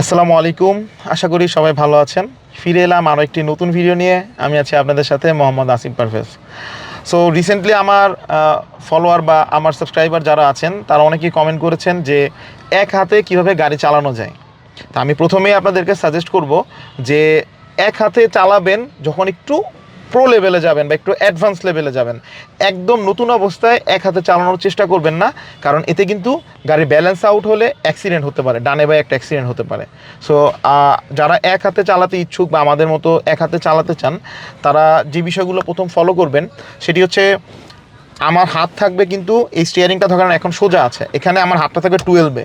আসসালামু আলাইকুম। আশা করি সবাই ভালো আছেন। ফিরে এলাম আরও একটি নতুন ভিডিও নিয়ে। আমি আছি আপনাদের সাথে মোহাম্মদ আসিফ পারভেজ। সো রিসেন্টলি আমার ফলোয়ার বা আমার সাবস্ক্রাইবার যারা আছেন, তারা অনেকেই কমেন্ট করেছেন যে এক হাতে কীভাবে গাড়ি চালানো যায়। তা আমি প্রথমেই আপনাদেরকে সাজেস্ট করব যে এক হাতে চালাবেন যখন একটু প্রো লেভেলে যাবেন বা একটু অ্যাডভান্স লেভেলে যাবেন, একদম নতুন অবস্থায় এক হাতে চালানোর চেষ্টা করবেন না, কারণ এতে কিন্তু গাড়ি ব্যালেন্স আউট হলে অ্যাক্সিডেন্ট হতে পারে, ডানে বাই একটা অ্যাক্সিডেন্ট হতে পারে। সো যারা এক হাতে চালাতে ইচ্ছুক বা আমাদের মতো এক হাতে চালাতে চান, তারা যে বিষয়গুলো প্রথম ফলো করবেন, সেটি হচ্ছে আমার হাত থাকবে কিন্তু এই স্টিয়ারিংটা ধরেন এখন সোজা আছে, এখানে আমার হাতটা থাকবে টুয়েলভে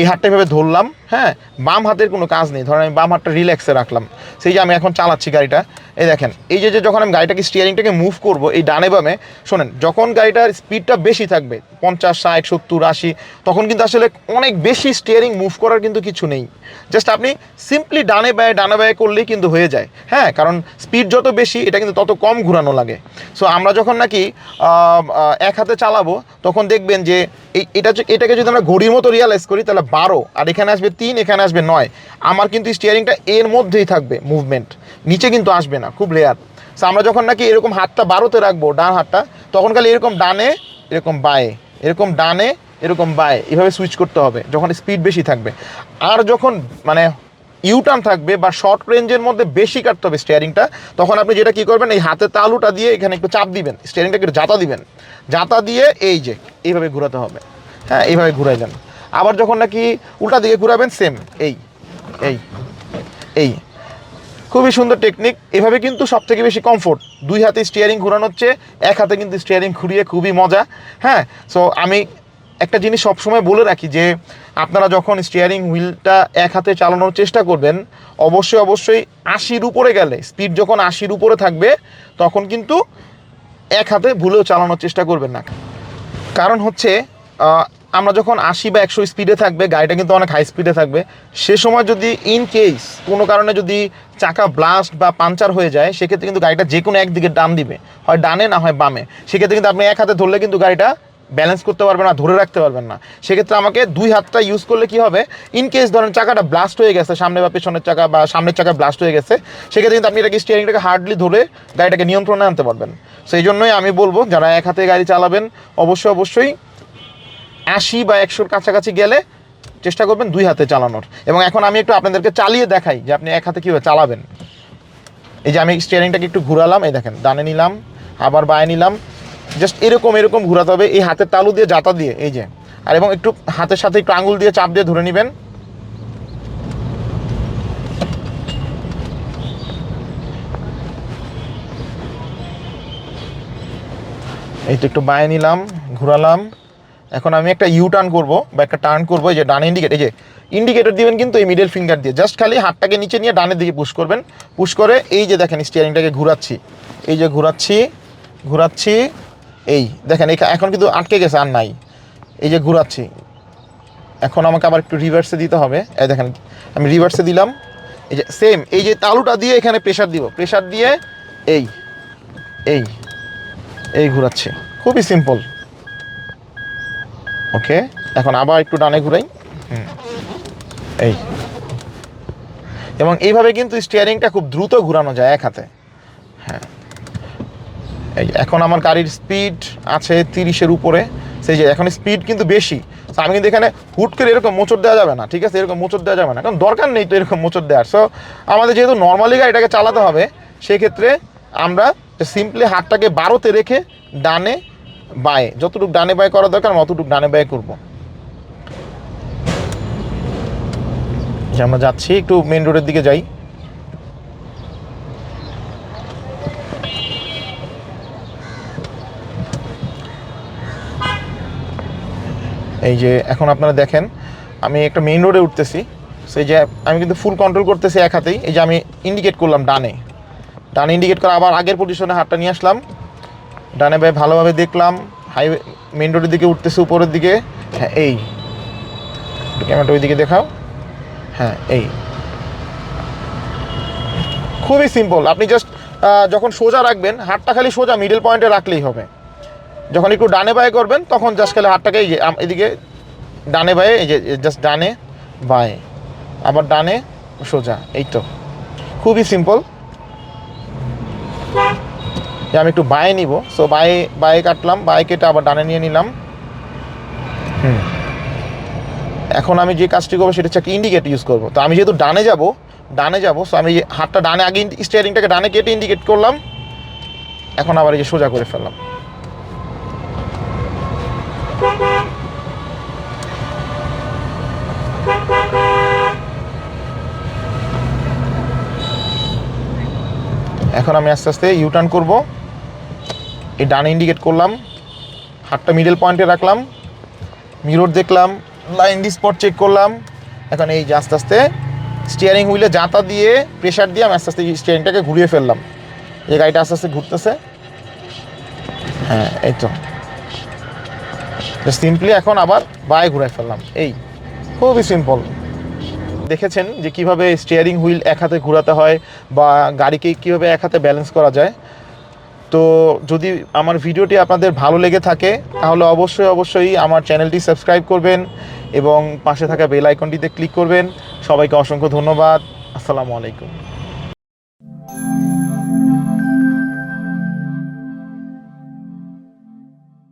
এই হাতটা এভাবে ধরলাম হ্যাঁ? বাম হাতের কোনো কাজ নেই। ধরেন আমি বাম হাতটা রিল্যাক্সে রাখলাম। সেই যে আমি এখন চালাচ্ছি গাড়িটা, এই দেখেন, এই যে যখন আমি গাড়িটাকে স্টিয়ারিংটাকে মুভ করব, এই ডানে বামে, শোনেন, যখন গাড়িটার স্পিডটা বেশি থাকবে, পঞ্চাশ, ষাট, সত্তর, আশি, তখন কিন্তু আসলে অনেক বেশি স্টিয়ারিং মুভ করার কিন্তু কিছু নেই। জাস্ট আপনি সিম্পলি ডানে বায়ে ডানে বায়ে করলেই কিন্তু হয়ে যায় হ্যাঁ? কারণ স্পিড যত বেশি, এটা কিন্তু তত কম ঘুরানো লাগে। সো আমরা যখন নাকি এক হাতে চালাবো, তখন দেখবেন যে এই এটা এটাকে যদি আমরা ঘড়ির মতো রিয়ালাইজ করি, তাহলে বারো। আর এখানে আসবে তিন, এখানে আসবে নয়। আমার কিন্তু স্টিয়ারিংটা এর মধ্যেই থাকবে মুভমেন্ট নিচে কিন্তু আসবে না, খুব রেয়ার সো আমরা যখন নাকি এরকম হাতটা বারোতে রাখব, ডান হাতটা, তখন খালি এরকম ডানে, এরকম বায়ে, এরকম ডানে, এরকম বায়ে। এভাবে সুইচ করতে হবে, যখন স্পিড বেশি থাকবে। আর যখন মানে ইউটার্ন থাকবে বা শর্ট রেঞ্জের মধ্যে বেশি কাটতে হবে স্টিয়ারিংটা তখন আপনি যেটা কী করবেন, এই হাতে তালুটা দিয়ে এখানে একটু চাপ দিবেন স্টিয়ারিংটাকে একটু জাতা দিবেন। জাতা দিয়ে এই যে, এইভাবে ঘোরাতে হবে। হ্যাঁ এইভাবে ঘুরাইলেন আবার যখন নাকি উল্টা দিকে ঘুরাবেন সেম এই এই এই। খুবই সুন্দর টেকনিক এভাবে কিন্তু সব থেকে বেশি কমফোর্ট দুই হাতে স্টিয়ারিং ঘুরানো হচ্ছে এক হাতে কিন্তু স্টিয়ারিং ঘুরিয়ে খুবই মজা। হ্যাঁ সো আমি একটা জিনিস সবসময় বলে রাখি যে, আপনারা যখন স্টিয়ারিং হুইলটা এক হাতে চালানোর চেষ্টা করবেন, অবশ্যই অবশ্যই আশির উপরে গেলে স্পিড যখন আশির উপরে থাকবে, তখন কিন্তু এক হাতে ভুলেও চালানোর চেষ্টা করবেন না। কারণ হচ্ছে আমরা যখন আশি বা একশো স্পিডে থাকবে, গাড়িটা কিন্তু অনেক হাই স্পিডে থাকবে। সে সময় যদি ইন কেস কোনো কারণে যদি চাকা ব্লাস্ট বা পাঞ্চার হয়ে যায়, সেক্ষেত্রে কিন্তু গাড়িটা যে কোনো একদিকে ডান দিবে। হয় ডানে না হয় বামে। সেক্ষেত্রে কিন্তু আপনি এক হাতে ধরলে কিন্তু গাড়িটা ব্যালেন্স করতে পারবেন না ধরে রাখতে পারবেন না। সেক্ষেত্রে আমাকে দুই হাতটা ইউজ করলে কি হবে? ইন কেস ধরেন চাকাটা ব্লাস্ট হয়ে গেছে, সামনে বা পেছনের চাকা বা সামনের চাকা ব্লাস্ট হয়ে গেছে, সেক্ষেত্রে কিন্তু আপনি এটাকে স্টিয়ারিংটাকে হার্ডলি ধরে গাড়িটাকে নিয়ন্ত্রণে আনতে পারবেন। সেই জন্যই আমি বলব, যারা এক হাতে গাড়ি চালাবেন, অবশ্যই অবশ্যই আশি বা একশোর কাছাকাছি গেলে চেষ্টা করবেন দুই হাতে চালানোর। এবং এখন আমি একটু আপনাদেরকে চালিয়ে দেখাই যে আপনি এক হাতে কীভাবে চালাবেন। এই যে আমি স্টিয়ারিংটাকে একটু ঘুরালাম, এই দেখেন, ডানে নিলাম, আবার বায়ে নিলাম জাস্ট এরকম এরকম ঘুরাতে হবে। এই হাতের তালু দিয়ে জাতা দিয়ে, এই যে। আর এবং একটু হাতের সাথে একটু আঙুল দিয়ে চাপ দিয়ে ধরে নেবেন। এই তো একটু বায়ে নিলাম, ঘোরালাম। এখন আমি একটা ইউ টার্ন করব বা একটা টার্ন করব, এই যে ডান ইন্ডিকেট এই যে ইন্ডিকেটর দিবেন কিন্তু এই মিডল ফিঙ্গার দিয়ে। জাস্ট খালি হাতটাকে নিচে নিয়ে ডানের দিকে পুশ করবেন। পুশ করে এই যে দেখেন স্টিয়ারিংটাকে ঘোরাচ্ছি। এই যে ঘোরাচ্ছি ঘোরাচ্ছি। এই, দেখেন, এখা- এখন কিন্তু আটকে গেছে, আর নাই। এই যে ঘোরাচ্ছি। এখন আমাকে আবার একটু রিভার্সে দিতে হবে। এই দেখেন, আমি রিভার্সে দিলাম। এই যে সেম এই যে তালুটা দিয়ে এখানে প্রেশার দিব। প্রেশার দিয়ে এই এই এই ঘোরাচ্ছি। খুবই সিম্পল ওকে এখন আবার একটু ডানে ঘুরাই। এই। এবং এইভাবে কিন্তু স্টিয়ারিংটা খুব দ্রুত ঘোরানো যায় এক হাতে। হ্যাঁ। এই এখন আমার গাড়ির স্পিড আছে তিরিশের উপরে। সেই যে, এখন স্পিড কিন্তু বেশি। তো আমি কিন্তু এখানে হুট করে এরকম মোচড় দেওয়া যাবে না, ঠিক আছে? এরকম মোচড় দেওয়া যাবে না, কারণ দরকার নেই তো এরকম মোচড় দেওয়ার। সো আমাদের যেহেতু নর্মালি গাড়িটাকে চালাতে হবে, সেক্ষেত্রে আমরা সিম্পলি হাতটাকে বারোতে রেখে ডানে বায়ে, যতটুকু ডানে বায়ে করা দরকার, আমি অতটুকু ডানে বায়ে করব। আমরা যাচ্ছি, একটু মেন রোডের দিকে যাই। এই যে এখন আপনারা দেখেন, আমি একটা মেইন রোডে উঠতেছি, সেই যে আমি কিন্তু ফুল কন্ট্রোল করতেছি এক হাতেই, এই যে আমি ইন্ডিকেট করলাম ডানে। ডানে ইন্ডিকেট করে, আবার আগের পজিশনে হাতটা নিয়ে আসলাম। ডানে ভাই ভালোভাবে দেখলাম হাইওয়ে মেইন রোডের দিকে উঠতেছে উপরের দিকে। হ্যাঁ এই। ক্যামেরাটা ওই দিকে দেখাও। হ্যাঁ এই। খুবই সিম্পল আপনি জাস্ট যখন সোজা রাখবেন, হাতটা খালি সোজা মিডল পয়েন্টে রাখলেই হবে। যখন একটু ডানে বায়ে করবেন, তখন জাস্ট খালি হাতটাকে এদিকে ডানে বায়ে, এই যে জাস্ট ডানে বায়ে, আবার ডানে সোজা, এই তো। খুবই সিম্পল আমি একটু বায়ে নিব। সো বায়ে বায়ে কাটলাম, বায়ে কেটে আবার ডানে নিয়ে নিলাম। হুম। এখন আমি যে কাজটি করব, সেটা হচ্ছে ইন্ডিকেট ইউজ করব। তো আমি যেহেতু ডানে যাব ডানে যাব সো আমি হাতটা ডানে, আগে স্টিয়ারিংটাকে ডানে কেটে ইন্ডিকেট করলাম। এখন আবার এই যে সোজা করে ফেললাম। এখন আমি আস্তে আস্তে ইউটার্ন করব। এই ডান ইন্ডিকেট করলাম। হাতটা মিডল পয়েন্টে রাখলাম। মিরর দেখলাম। লাইন ডি স্পট চেক করলাম। এখন এই যে আস্তে আস্তে স্টিয়ারিং হুইলে জাতা দিয়ে প্রেশার দিয়ে আমি আস্তে আস্তে স্টিয়ারিংটাকে ঘুরিয়ে ফেললাম। এই গাড়িটা আস্তে আস্তে ঘুরতেছে। হ্যাঁ এই তো। সিম্পলি এখন আবার বায়ে ঘুরাই ফেললাম। এই, খুবই সিম্পল দেখেছেন যে কীভাবে স্টিয়ারিং হুইল এক হাতে ঘোরাতে হয় বা গাড়িকে কীভাবে এক হাতে ব্যালেন্স করা যায়? তো যদি আমার ভিডিওটি আপনাদের ভালো লেগে থাকে, তাহলে অবশ্যই অবশ্যই আমার চ্যানেলটি সাবস্ক্রাইব করবেন এবং পাশে থাকা বেল আইকনটিতে ক্লিক করবেন। সবাইকে অসংখ্য ধন্যবাদ। আসসালামু আলাইকুম।